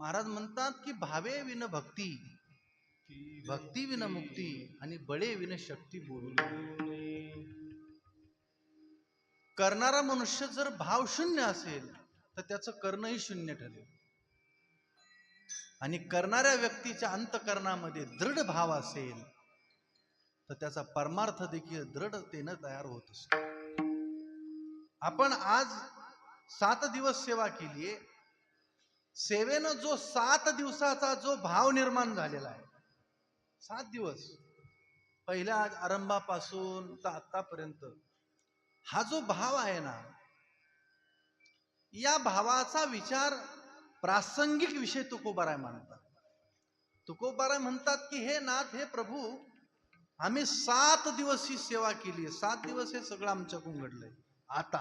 महाराज म्हणतात की भावे विन भक्ती भक्ती विन मुक्ती आणि बळे विन शक्ती बोलू करणारा मनुष्य जर भाव शून्य असेल तर त्याचं करणंही शून्य ठरेल. आणि करणाऱ्या व्यक्तीच्या अंतकरणामध्ये दृढ भाव असेल तर त्याचा परमार्थ देखील दृढतेनं तयार होत असतो. आपण आज सात दिवस सेवा केलीये सेवेनं जो सात दिवसाचा जो भाव निर्माण झालेला आहे सात दिवस. पहिल्या आरंभापासून तर आतापर्यंत हा जो भाव आहे ना या भावाचा विचार प्रासंगिक विषय तुकोबाराय मानतात. तुकोबाराय म्हणतात की हे नाथ हे प्रभू आम्ही सात दिवस ही सेवा केली सात दिवस हे सगळं आमच्याकडून घडलंय. आता.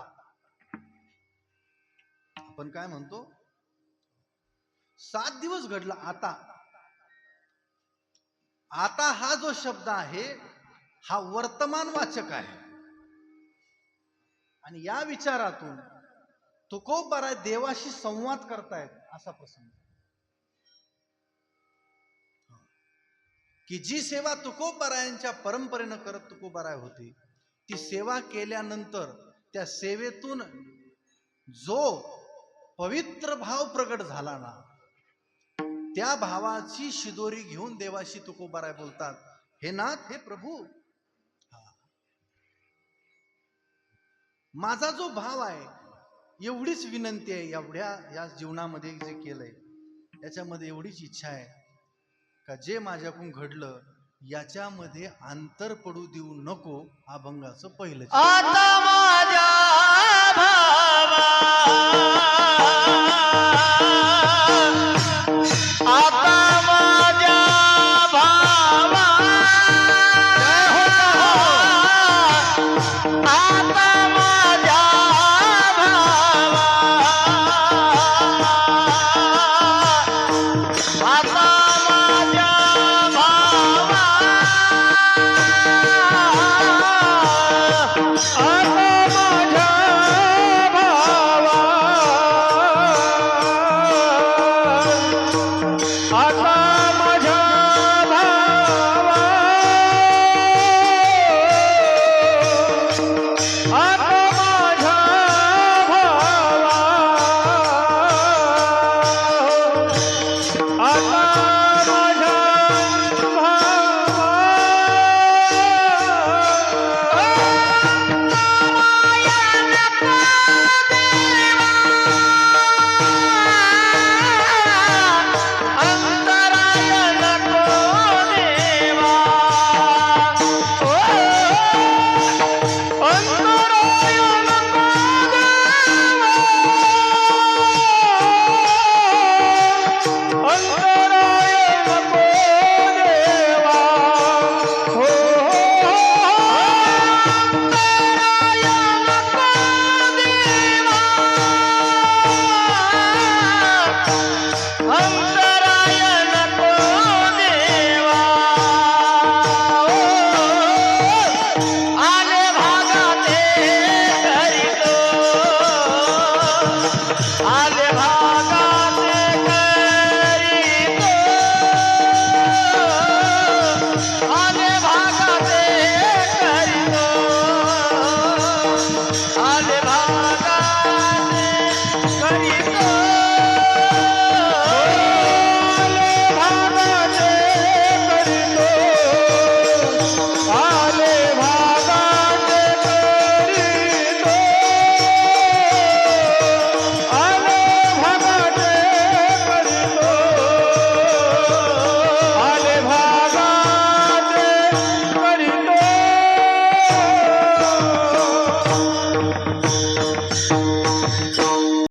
आपण काय म्हणतो? सात दिवस घडला. आता. आता हा जो शब्द आहे हा वर्तमान वाचक आहे. आणि या विचारातून तुकोबाराय देवाशी संवाद करतायत असा प्रसंग. की जी सेवा तुकोबारायांच्या परंपरेनं करत तुकोबाराय होती ती सेवा केल्यानंतर त्या सेवेतून जो पवित्र भाव प्रगट झाला ना त्या भावाची शिदोरी घेऊन देवाशी तुकोबाराय बोलतात हे नाथ हे प्रभू. माझा जो भाव आहे एवढीच विनंती आहे एवढ्या या जीवनामध्ये जे केलंय याच्यामध्ये एवढीच इच्छा आहे का जे माझ्याकडून घडलं याच्यामध्ये अंतर पडू देऊ नको अभंगाचं पहिलं आता